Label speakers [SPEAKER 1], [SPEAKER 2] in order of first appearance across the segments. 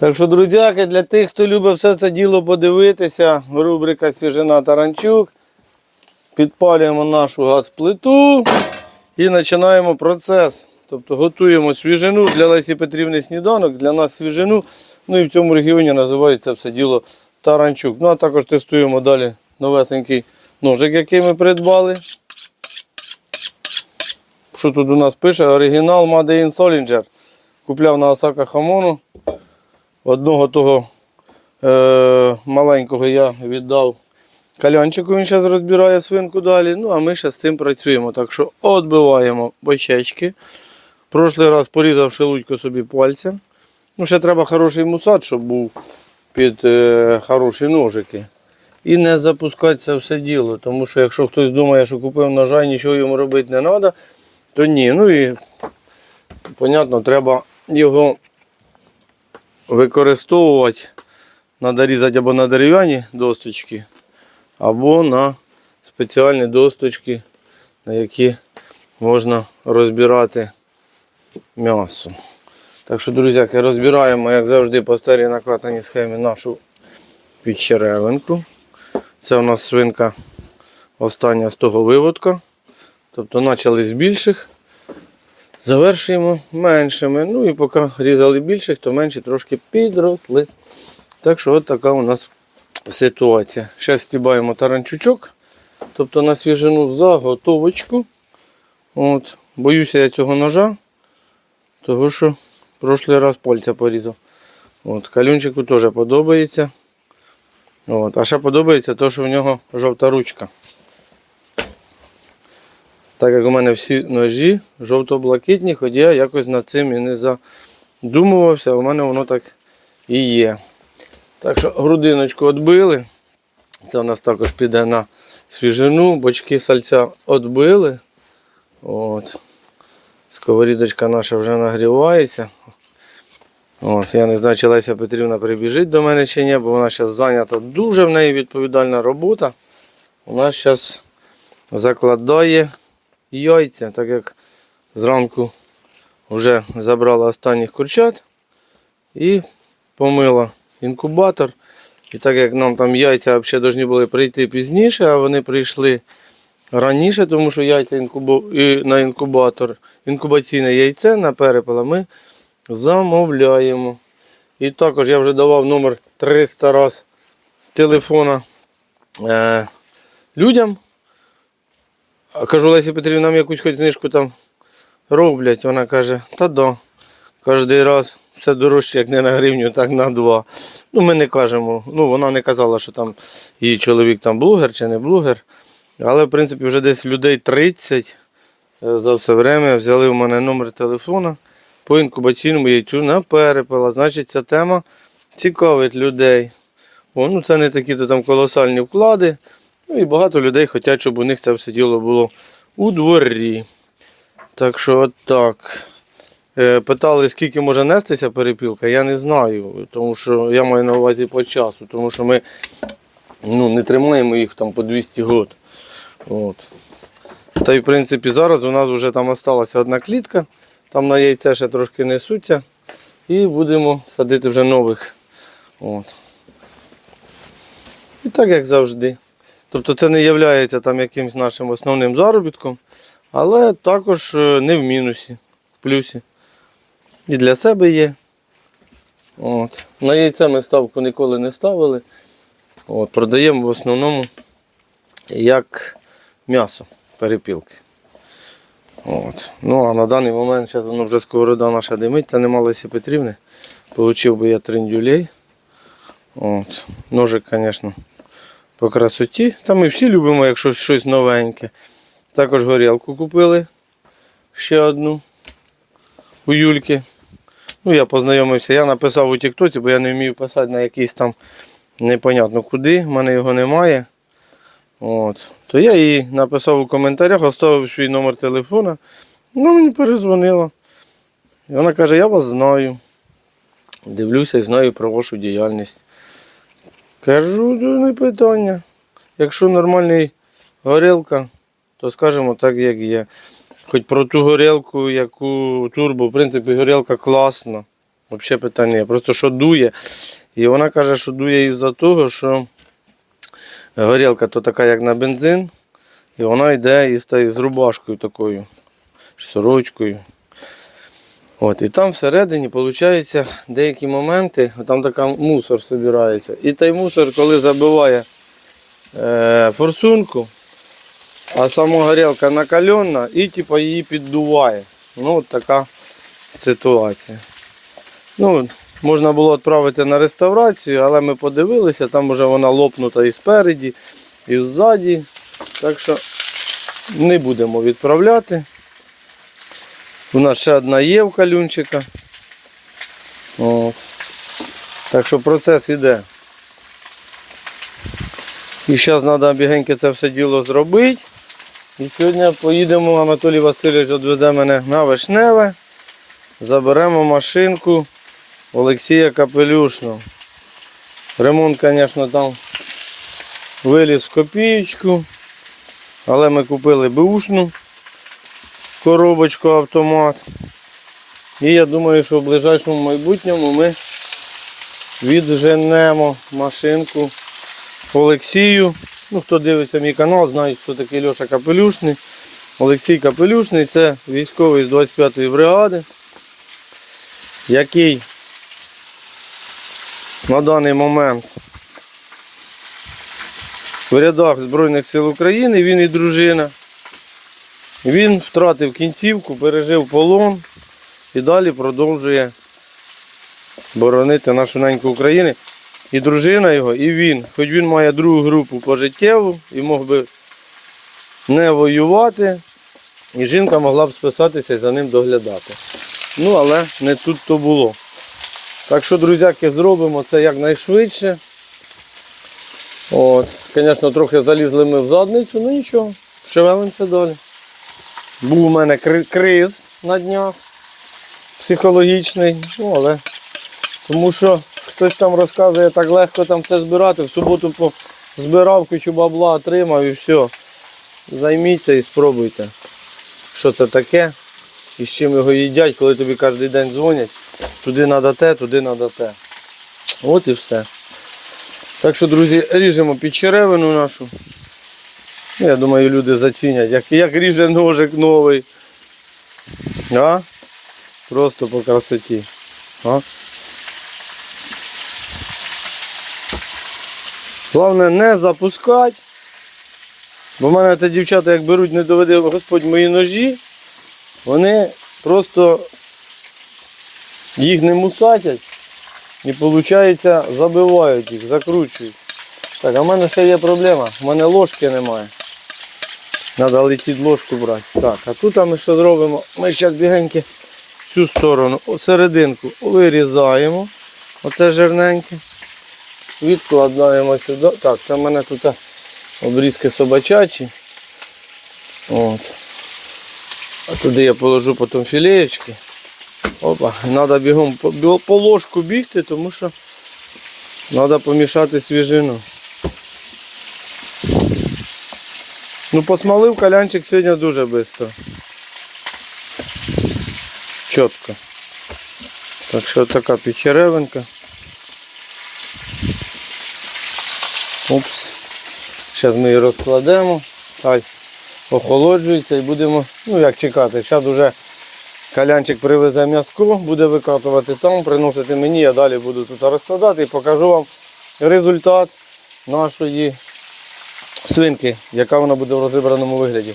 [SPEAKER 1] Так що, друзяки, для тих, хто любить все це діло подивитися, рубрика Свіжина Таранчук. Підпалюємо нашу газплиту і починаємо процес. Тобто готуємо свіжину для Лесі Петрівни сніданок, для нас свіжину. Ну і в цьому регіоні називається все діло Таранчук. Ну а також тестуємо далі новесенький ножик, який ми придбали. Що тут у нас пише? Оригінал Made in Solinger. Купляв на Осака Хамону. Одного того е, маленького я віддав калянчику, він зараз розбирає свинку далі. Ну, а ми ще з цим працюємо. Так що відбиваємо бочечки. Прошлий раз порізав шелудько собі пальцем. Ну, ще треба хороший мусат, щоб був під е, хороші ножики. І не запускатися все діло. Тому що якщо хтось думає, що купив ножа і нічого йому робити не треба, то ні. Ну і, понятно, треба його використовувати. Треба різати або на дерев'яні досточки, або на спеціальні досточки, на які можна розбирати м'ясо. Так що, друзяки, розбираємо, як завжди, по старій накатаній схемі нашу підчеревинку. Це у нас свинка остання з того виводка. Тобто почали з більших, завершуємо меншими. Ну і поки різали більших, то менші трошки підросли. Так що от така у нас ситуація. Зараз стібаємо таранчучок, тобто на свіжину заготовочку. От. Боюся я цього ножа, тому що прошлий раз пальця порізав. От. Калюнчику теж подобається. От. А ще подобається те, що в нього жовта ручка. Так як у мене всі ножі жовто-блакитні, хоч я якось над цим і не задумувався, у мене воно так і є. Так що грудиночку відбили. Це у нас також піде на свіжину, бочки сальця відбили. От. Сковорідочка наша вже нагрівається. От, я не знаю, чи Леся Петрівна прибіжить до мене чи ні, бо вона зараз зайнята. Дуже в неї відповідальна робота. Вона зараз закладає яйця, так як зранку вже забрала останніх курчат і помила інкубатор. І так як нам там яйця взагалі повинні були прийти пізніше, а вони прийшли раніше, тому що яйця інкубу... і на інкубатор, інкубаційне яйце на перепела ми замовляємо. І також я вже давав номер 300 раз телефона е, людям. Кажу, Лесі Петрівна, нам якусь хоч знижку там роблять. Вона каже, та да. Кожний раз все дорожче, як не на гривню, так на два. Ну, ми не кажемо. Ну, вона не казала, що там її чоловік там блогер чи не блогер. Але, в принципі, вже десь людей 30 е, за все время взяли в мене номер телефона по інкубаційному яйцю на перепела. Значить, ця тема цікавить людей. О, ну, це не такі то там колосальні вклади. Ну і багато людей хочуть, щоб у них це все діло було у дворі. Так що от так. Е, Питали, скільки може нестися перепілка, я не знаю, тому що я маю на увазі по часу, тому що ми ну, не тримаємо їх там по 200 год. От. Та й в принципі зараз у нас вже там залишилася одна клітка, там на яйце ще трошки несуться. І будемо садити вже нових. От. І так як завжди. Тобто це не є там якимось нашим основним заробітком, але також е, не в мінусі, в плюсі. І для себе є. От. На яйце ми ставку ніколи не ставили. От. Продаємо в основному як м'ясо перепілки. От. Ну а на даний момент зараз воно вже сковорода наша димить, та нема Лесі Петрівни. Получив би я триндюлей. От. Ножик, звісно, по красоті. Та ми всі любимо, якщо щось новеньке. Також горілку купили ще одну у Юльки. Ну, я познайомився, я написав у Тіктоці, бо я не вмію писати на якийсь там непонятно куди, в мене його немає. От. То я їй написав у коментарях, оставив свій номер телефона. Ну, мені перезвонила. І вона каже, я вас знаю. Дивлюся і знаю про вашу діяльність. Кажу, «Ну, не питання. Якщо нормальний горілка, то скажемо так, як є. Хоч про ту горілку, яку турбо, в принципі, горілка класна. Взагалі питання. Просто що дує. І вона каже, що дує із-за того, що горілка то така, як на бензин, і вона йде із, із рубашкою такою, сорочкою. От, і там всередині, виходить, деякі моменти, там така мусор збирається. І той мусор, коли забиває е, форсунку, а сама горілка накальона і типу, її піддуває. Ну, от така ситуація. Ну, можна було відправити на реставрацію, але ми подивилися, там вже вона лопнута і спереді, і ззаді. Так що не будемо відправляти. У нас ще одна є в калюнчика. Так що процес іде. І зараз треба бігенько це все діло зробити. І сьогодні поїдемо, Анатолій Васильович відвезе мене на Вишневе. Заберемо машинку Олексія Капелюшного. Ремонт, звісно, там виліз в копієчку. Але ми купили бушну коробочку автомат. І я думаю, що в ближайшому майбутньому ми відженемо машинку Олексію. Ну, хто дивиться мій канал, знає, хто такий Льоша Капелюшний. Олексій Капелюшний це військовий з 25-ї бригади, який на даний момент в рядах Збройних сил України, він і дружина. Він втратив кінцівку, пережив полон і далі продовжує боронити нашу неньку України. І дружина його, і він. Хоч він має другу групу пожиттєву і мог би не воювати, і жінка могла б списатися і за ним доглядати. Ну, але не тут то було. Так що, друзяки, зробимо це якнайшвидше. От, Звісно, трохи залізли ми в задницю, ну нічого, шевелимося далі. Був у мене криз на днях психологічний, ну але тому що хтось там розказує так легко там все збирати. В суботу збирав кучу бабла, отримав і все. Займіться і спробуйте, що це таке і з чим його їдять, коли тобі кожен день дзвонять. Туди треба те, туди треба те. От і все. Так що, друзі, ріжемо під черевину нашу. Ну, Я думаю, люди зацінять, як, як ріже ножик новий. А? Просто по красоті. А? Головне не запускати. Бо в мене те дівчата, як беруть, не доведе Господь мої ножі, вони просто їх не мусатять і виходить забивають їх, закручують. Так, а в мене ще є проблема, в мене ложки немає. Треба летіти ложку брати. Так, а тут ми що зробимо? Ми зараз бігеньки цю сторону, серединку вирізаємо. Оце жирненьке. Відкладаємо сюди. Так, це в мене тут обрізки собачачі. От. А туди я положу потім філеєчки. Опа, треба бігом по ложку бігти, тому що треба помішати свіжину. Ну, посмалив калянчик сьогодні дуже швидко. Чітко. Так що така печеревинка. Упс. Зараз ми її розкладемо. Хай охолоджується і будемо, ну як чекати. Зараз вже калянчик привезе м'язко, буде викатувати там, приносити мені, я далі буду тут розкладати і покажу вам результат нашої свинки, яка вона буде в розібраному вигляді.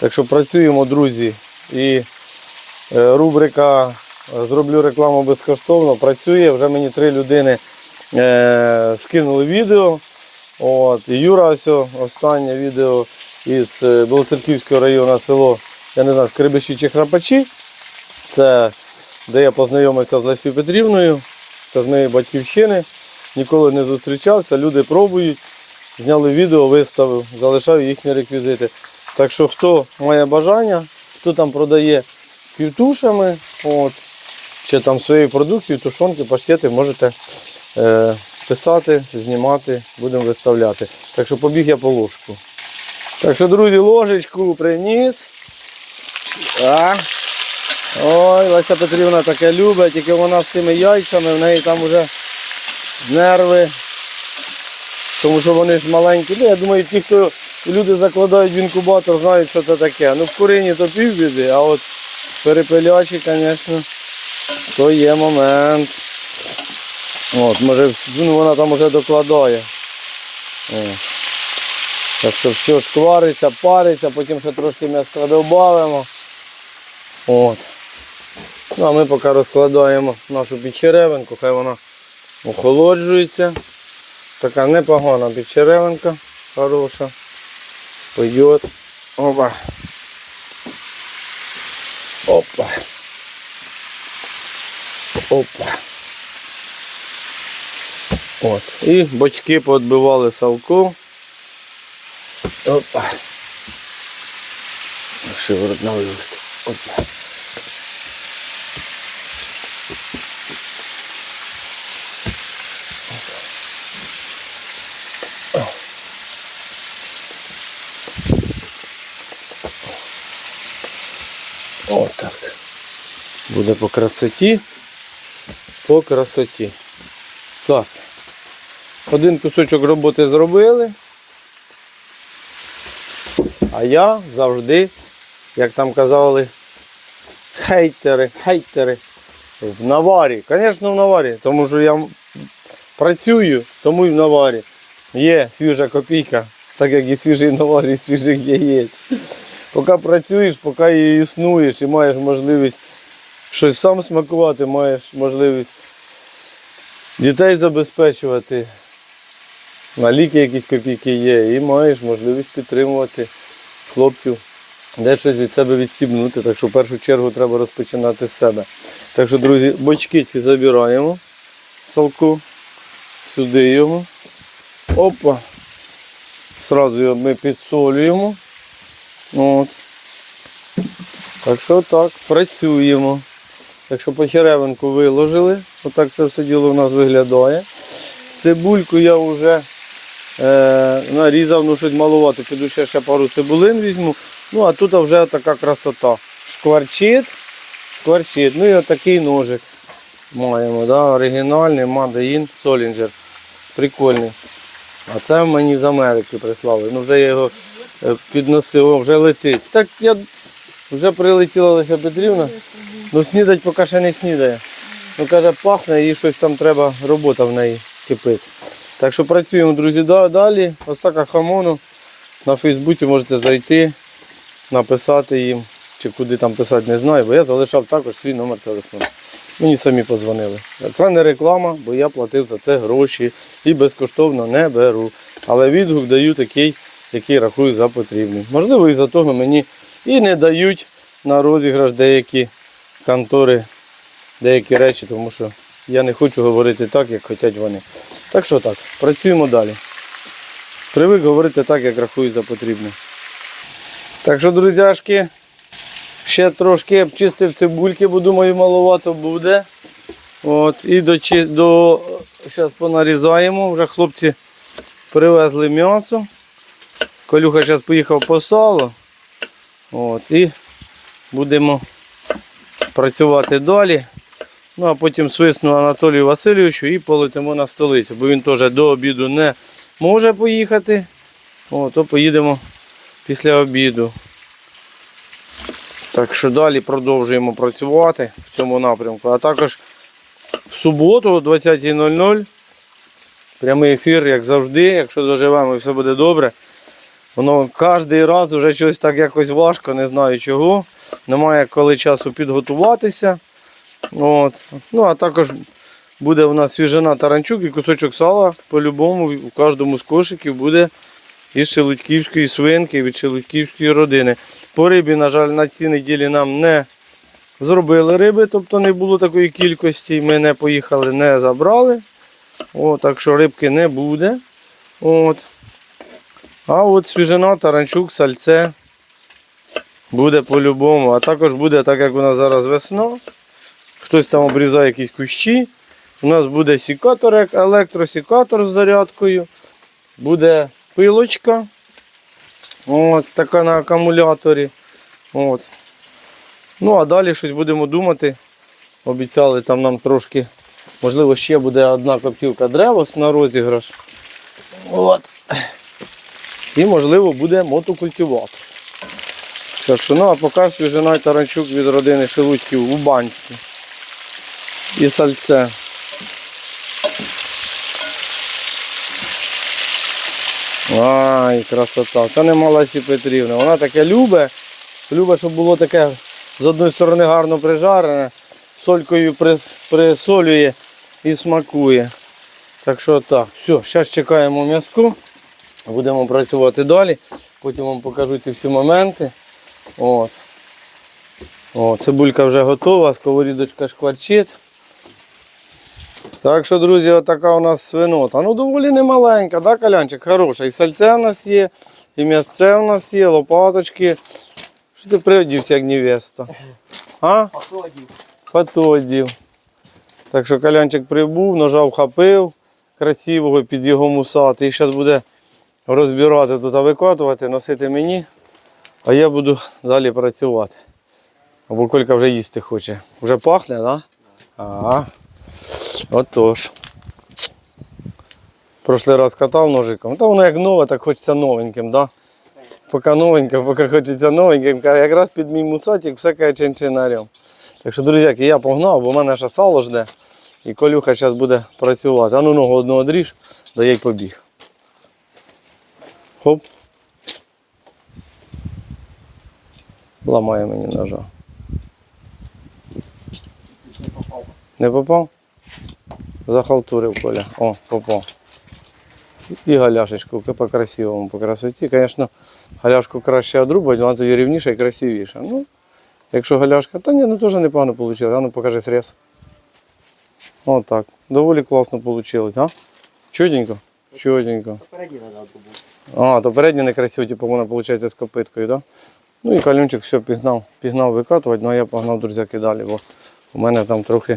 [SPEAKER 1] Так що працюємо, друзі. І е, рубрика е, Зроблю рекламу безкоштовно працює. Вже мені три людини е, скинули відео. От, і Юра ось останнє відео із Білоцерківського району село, я не знаю, Скребиші чи Храпачі. Це де я познайомився з Лесією Петрівною, це з моєї батьківщини. Ніколи не зустрічався, люди пробують. Зняли відео, виставив, залишаю їхні реквізити. Так що хто має бажання, хто там продає півтушами, от, чи там своєю продукцією, тушонки, паштети, можете е, писати, знімати, будемо виставляти. Так що побіг я по ложку. Так що, друзі, ложечку приніс. А, Ой, Леся Петрівна таке любить, тільки вона з цими яйцями, в неї там вже нерви. Тому що вони ж маленькі. Ну, я думаю, ті, хто люди закладають в інкубатор, знають, що це таке. Ну в курині то півбіди, а от перепелячі, звісно, то є момент. От, може, ну, вона там вже докладає. О. Так що все шквариться, париться, потім ще трошки м'яска додамо. От. Ну а ми поки розкладаємо нашу підчеревинку, хай вона охолоджується. Така непогана підчеревинка, хороша. Пойдет. Опа. Опа. Опа. От. І бочки поотбивали салку. Опа. Шиворот на вивести. Опа. Буде по красоті. По красоті. Так. Один кусочок роботи зробили. А я завжди, як там казали, хейтери, хейтери в наварі. Звісно, в наварі, тому що я працюю, тому і в наварі. Є свіжа копійка, так як і свіжий навар, і свіжих яєць. Поки працюєш, поки і існуєш і маєш можливість щось сам смакувати, маєш можливість дітей забезпечувати. На ліки якісь копійки є, і маєш можливість підтримувати хлопців, де щось від себе відсібнути. Так що в першу чергу треба розпочинати з себе. Так що, друзі, бочки ці забираємо салку, сюди його. Опа. Сразу його ми підсолюємо. От. Так що так, працюємо. Якщо почеревинку виложили, отак це все діло у нас виглядає. Цибульку я вже е, нарізав, ну щось маловато, піду ще, ще пару цибулин візьму. Ну а тут вже така красота. Шкварчит, шкварчит. Ну і отакий ножик маємо. Да? Оригінальний Made Солінджер. Прикольний. А це мені з Америки прислали. Ну вже я його е, підносив, о, вже летить. Так я вже прилетіла Леся Петрівна. Ну снідать поки ще не снідає. Ну каже, пахне і щось там треба, робота в неї кипить. Так що працюємо, друзі, далі. Ось така хамону. На Фейсбуці можете зайти, написати їм, чи куди там писати, не знаю, бо я залишав також свій номер телефону. Мені самі подзвонили. Це не реклама, бо я платив за це гроші і безкоштовно не беру. Але відгук даю такий, який рахую за потрібний. Можливо, і за того мені і не дають на розіграш деякі контори, деякі речі, тому що я не хочу говорити так, як хочуть вони. Так що так, працюємо далі. Привик говорити так, як рахую за потрібне. Так що, друзяшки, ще трошки обчистив цибульки, бо думаю, маловато буде. От, і до, до зараз понарізаємо. Вже хлопці привезли м'ясо. Колюха зараз поїхав по сало. От, і будемо працювати далі. Ну а потім свисну Анатолію Васильовичу і полетимо на столицю, бо він теж до обіду не може поїхати. О, то поїдемо після обіду. Так що далі продовжуємо працювати в цьому напрямку. А також в суботу о 20.00 прямий ефір, як завжди, якщо доживемо і все буде добре. Воно кожен раз вже щось так якось важко, не знаю чого. Немає коли часу підготуватися. От. Ну, а також буде у нас свіжина таранчук і кусочок сала. По-любому у кожному з кошиків буде із шелудьківської свинки, від шелудьківської родини. По рибі, на жаль, на цій неділі нам не зробили риби, тобто не було такої кількості. Ми не поїхали, не забрали. О, так що рибки не буде. От. А от свіжина, таранчук, сальце буде по-любому. А також буде, так як у нас зараз весна. Хтось там обрізає якісь кущі. У нас буде сікатор, електросікатор з зарядкою. Буде пилочка. От, така на акумуляторі. От. Ну, а далі щось будемо думати. Обіцяли там нам трошки, можливо, ще буде одна коптівка древос на розіграш. От. І, можливо, буде мотокультиватор. Так що, ну, а поки свіжина таранчук від родини Шелудьків у банці. І сальце. Ай, красота. Та не Маласі Петрівна. Вона таке любить. Любить, щоб було таке з одної сторони гарно прижарене, солькою присолює і смакує. Так що так, все, зараз чекаємо м'язку, будемо працювати далі. Потім вам покажу ці всі моменти. От. О, цибулька вже готова, сковорідочка шкварчить. Так що, друзі, отака у нас свинота. Ну, доволі немаленька, да, калянчик? Хороша. І сальце в нас є, і м'ясце в нас є, лопаточки. Що ти приводився, як невеста? А? Потодів. Так що калянчик прибув, ножа вхопив красивого під його мусати. І зараз буде розбирати тут, викатувати, носити мені, а я буду далі працювати. Або Колька вже їсти хоче. Вже пахне? Да? Ага. Отож. Прошлий раз катав ножиком. Та воно як нове, так хочеться новеньким, да? Поки новеньке, поки хочеться новеньким. Якраз під мій муцатик все каже чинчинарем. Так що, друзі, я погнав, бо в мене ще сало жде. І колюха зараз буде працювати. А ну ногу одну одріж, да я й побіг. Хоп. Ламає мені ножа. Не попав? Захалтурив Коля. О, попав. І галяшечку по красивому, по красоті. Звісно, галяшку краще одрубати, вона тоді рівніша і красивіша. Ну, якщо галяшка, та ні, ну теж непогано вийшло. А ну покажи срез. Отак. Доволі класно вийшло, а? Чудненько? Чудненько. А, то передня некрасиво, типу вона виходить з копиткою, да? Ну і калюнчик все пігнав, пігнав викатувати, ну а я погнав друзяки далі, бо у мене там трохи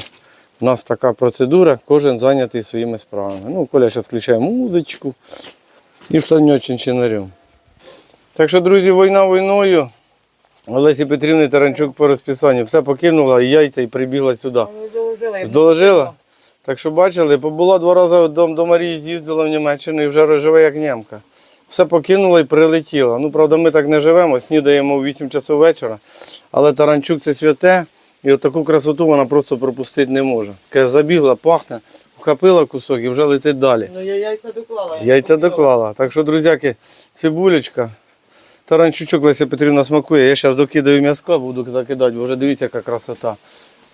[SPEAKER 1] у нас така процедура, кожен зайнятий своїми справами. Ну, Коля зараз включає музичку і все очень чинарю. Так що, друзі, війна війною. Олесі Петрівни Таранчук по розписанню. Все покинула і яйця і прибігла сюди.
[SPEAKER 2] Доложила.
[SPEAKER 1] Доложила? Так що бачили, побула два рази до, до Марії, з'їздила в Німеччину і вже живе як німка. Все покинула і прилетіла. Ну, правда, ми так не живемо, снідаємо в 8 часов вечора. Але Таранчук це святе, і от таку красоту вона просто пропустити не може. Каже, забігла, пахне, вхопила кусок і вже летить далі.
[SPEAKER 2] Ну я яйця доклала. я
[SPEAKER 1] Яйця доклала. Так що, друзяки, цибулечка. Таранчучок Леся Петрівна смакує. Я зараз докидаю м'язко, буду закидати, бо вже дивіться, яка красота.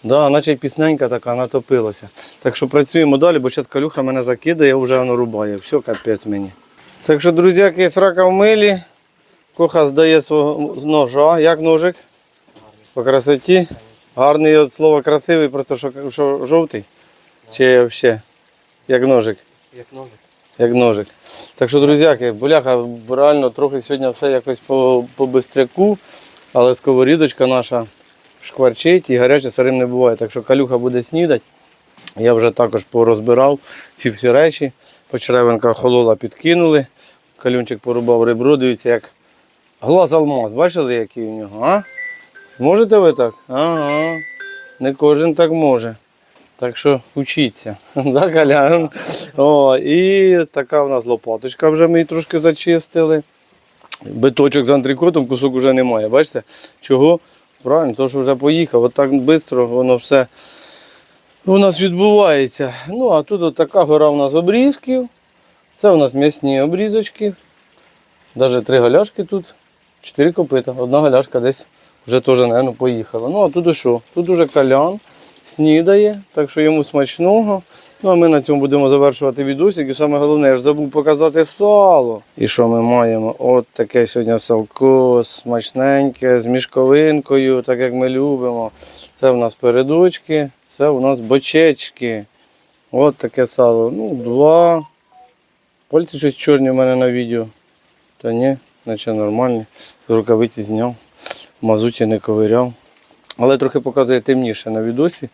[SPEAKER 1] Да, наче й пісненька така, натопилася. Так що працюємо далі, бо зараз калюха мене закидає, вже воно рубає. Все, капець мені. Так що, друзяки, срака в милі. Коха здає свого ножа. Як ножик? По красоті. Гарний от слово красивий, просто що, що жовтий. Чи взагалі? Як ножик
[SPEAKER 2] Як ножик.
[SPEAKER 1] як ножик. Так що, друзяки, буляха реально трохи сьогодні все якось по, по бистряку, але сковорідочка наша шкварчить і гаряче сирим не буває. Так що калюха буде снідати. Я вже також порозбирав ці всі речі. Почеревинка холола підкинули. Калюнчик порубав ребро, дивіться, як глаз алмаз. Бачили, який у нього? А? Можете ви так? Ага. Не кожен так може. Так що учіться. Да, Колян? О, і така в нас лопаточка вже ми її трошки зачистили. Биточок з антрикотом, кусок вже немає. Бачите? Чого? Правильно, то що вже поїхав. От швидко воно все у нас відбувається. Ну, а тут така гора у нас обрізків. Це у нас м'ясні обрізочки. Навіть три галяшки тут, чотири копита. Одна галяшка десь вже теж, мабуть, поїхала. Ну, а тут і що? Тут уже калян снідає, так що йому смачного. Ну, а ми на цьому будемо завершувати відосик. І саме головне, я ж забув показати сало. І що ми маємо? От таке сьогодні салко, смачненьке, з мішковинкою, так як ми любимо. Це в нас передочки, це у нас бочечки. От таке сало. Ну, два. Пальці щось чорні в мене на відео. Та ні, наче нормальні. Рукавиці зняв, мазуті не ковиряв. Але трохи показує темніше на відосі.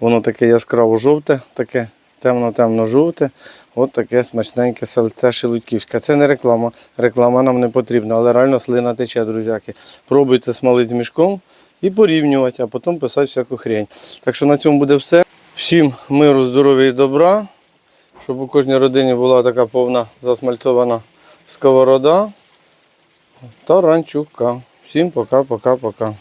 [SPEAKER 1] Воно таке яскраво жовте, таке темно-темно-жовте. От таке смачненьке сальце шелудьківське. Це не реклама. Реклама нам не потрібна, але реально слина тече, друзяки. Пробуйте смалити з мішком. і порівнювати, а потім писати всяку хрень. Так що на цьому буде все. Всім миру, здоров'я і добра, щоб у кожній родині була така повна засмальцована сковорода та ранчука. Всім пока-пока-пока.